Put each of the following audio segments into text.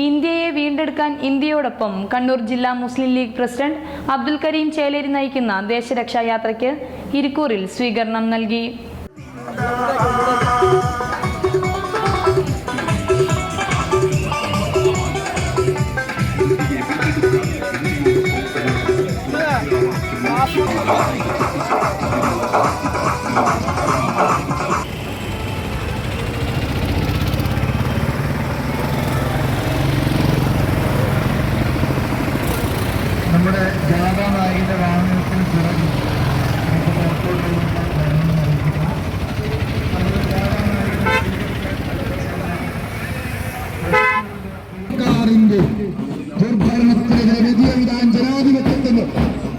ഇന്ത്യയെ വീണ്ടെടുക്കാൻ ഇന്ത്യയോടൊപ്പം കണ്ണൂർ ജില്ലാ മുസ്ലിം ലീഗ് പ്രസിഡന്റ് അബ്ദുൽ കരീം ചേലേരി നയിക്കുന്ന ദേശരക്ഷാ യാത്രയ്ക്ക് ഇരിക്കൂറിൽ സ്വീകരണം നൽകി. നമ്മുടെ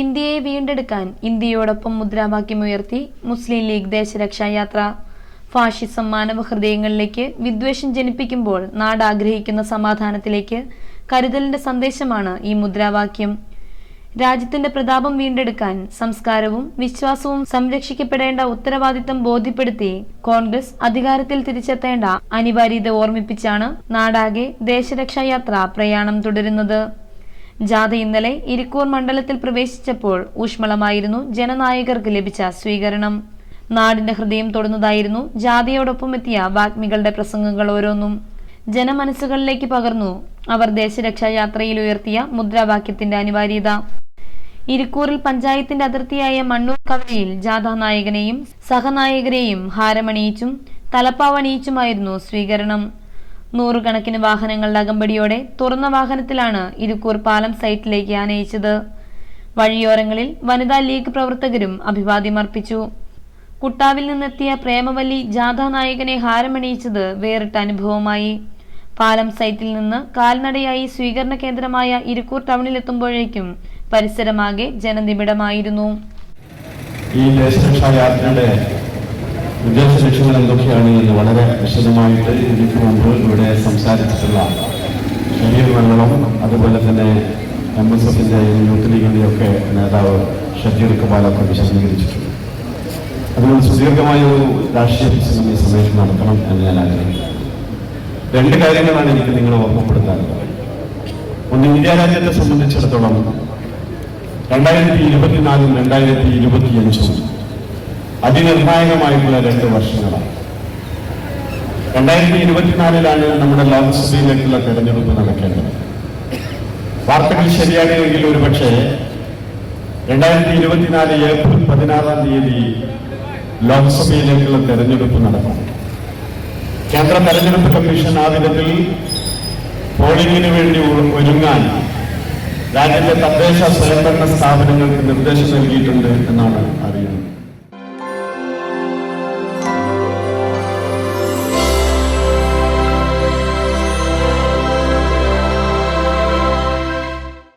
ഇന്ത്യയെ വീണ്ടെടുക്കാൻ ഇന്ത്യയോടൊപ്പം മുദ്രാവാക്യമുയർത്തി മുസ്ലിം ലീഗ് ദേശരക്ഷാ യാത്ര. ഫാഷിസം മാനവ ഹൃദയങ്ങളിലേക്ക് വിദ്വേഷം ജനിപ്പിക്കുമ്പോൾ നാട് ആഗ്രഹിക്കുന്ന സമാധാനത്തിലേക്ക് കരുതലിന്റെ സന്ദേശമാണ് ഈ മുദ്രാവാക്യം. രാജ്യത്തിന്റെ പ്രതാപം വീണ്ടെടുക്കാൻ സംസ്കാരവും വിശ്വാസവും സംരക്ഷിക്കപ്പെടേണ്ട ഉത്തരവാദിത്തം ബോധ്യപ്പെടുത്തി കോൺഗ്രസ് അധികാരത്തിൽ തിരിച്ചെത്തേണ്ട അനിവാര്യത ഓർമ്മിപ്പിച്ചാണ് നാടാകെ ദേശരക്ഷായാത്ര പ്രയാണം തുടരുന്നത്. ജാഥ ഇന്നലെ ഇരിക്കൂർ മണ്ഡലത്തിൽ പ്രവേശിച്ചപ്പോൾ ഊഷ്മളമായിരുന്നു ജനനായകർക്ക് ലഭിച്ച സ്വീകരണം. നാടിന്റെ ഹൃദയം തൊടുന്നതായിരുന്നു ജാഥയോടൊപ്പം എത്തിയ വാഗ്മികളുടെ പ്രസംഗങ്ങൾ ഓരോന്നും. ജനമനസ്സുകളിലേക്ക് പകർന്നു. അവർ ദേശരക്ഷാ യാത്രയിൽ ഉയർത്തിയ മുദ്രാവാക്യത്തിന്റെ അനിവാര്യത. ഇരിക്കൂറിൽ പഞ്ചായത്തിന്റെ അതിർത്തിയായ മണ്ണൂർ കവലയിൽ ജാഥാ നായകനെയും സഹനായകരെയും ഹാരമണിയിച്ചും തലപ്പാവണിയിച്ചുമായിരുന്നു സ്വീകരണം. നൂറുകണക്കിന് വാഹനങ്ങളുടെ അകമ്പടിയോടെ തുറന്ന വാഹനത്തിലാണ് ഇരുക്കൂർ പാലം സൈറ്റിലേക്ക് ആനയിച്ചത്. വഴിയോരങ്ങളിൽ വനിതാ ലീഗ് പ്രവർത്തകരും അഭിവാദ്യമർപ്പിച്ചു കുട്ടാവിൽ നിന്നെത്തിയ പ്രേമവല്ലി ജാഥാ നായകനെ ഹാരമണിയിച്ചത് വേറിട്ട അനുഭവമായി. പാലം സൈറ്റിൽ നിന്ന് കാൽനടയായി സ്വീകരണ കേന്ദ്രമായ ഇരുക്കൂർ ടൗണിലെത്തുമ്പോഴേക്കും പരിസരമാകെ ജനനിബിഡമായിരുന്നു. ഈ യാത്രയുടെ ഉദ്ദേശ ലക്ഷ്യങ്ങൾ എന്തൊക്കെയാണ് എന്ന് വളരെ വിശദമായിട്ട് എനിക്ക് മുമ്പ് ഇവിടെ സംസാരിച്ചിട്ടുള്ള ഷബീർ വെള്ളം അതുപോലെ തന്നെ എം എസ് എഫിന്റെ യൂത്ത് ലീഗിന്റെ ഒക്കെ നേതാവ് ഷജീർ കബാലൊക്കെ വിശദീകരിച്ചിട്ടുണ്ട്. അതുകൊണ്ട് സുദീർഘമായ ഒരു രാഷ്ട്രീയ പ്രശ്നം ഈ സമയത്ത് നടത്തണം എന്ന് ഞാൻ ആഗ്രഹിക്കുന്നു. രണ്ട് കാര്യങ്ങളാണ് എനിക്ക് നിങ്ങളെ ഓർമ്മപ്പെടുത്താനുള്ളത്. ഒന്ന് ഇന്ത്യ രാജ്യത്തെ സംബന്ധിച്ചിടത്തോളം രണ്ടായിരത്തി ഇരുപത്തിനാലും രണ്ടായിരത്തി ഇരുപത്തിയഞ്ചും അതിനിർണായകമായിട്ടുള്ള രണ്ട് വർഷങ്ങളാണ് രണ്ടായിരത്തി ഇരുപത്തിനാലിലാണ് നമ്മുടെ ലോക്സഭയിലേക്കുള്ള തെരഞ്ഞെടുപ്പ് നടക്കേണ്ടത്. വാർത്തകൾ ശരിയാണെങ്കിൽ ഒരുപക്ഷെ രണ്ടായിരത്തി ഇരുപത്തിനാല് ഏപ്രിൽ പതിനാറാം തീയതി ലോക്സഭയിലേക്കുള്ള തെരഞ്ഞെടുപ്പ് നടക്കും. കേന്ദ്ര തെരഞ്ഞെടുപ്പ് കമ്മീഷൻ ആ വിധത്തിൽ പോളിംഗിന് വേണ്ടി ഒരുങ്ങാൻ രാജ്യത്തെ തദ്ദേശ സ്വയംഭരണ സ്ഥാപനങ്ങൾക്ക് നിർദ്ദേശം നൽകിയിട്ടുണ്ട് എന്നാണ് അറിയുന്നത്.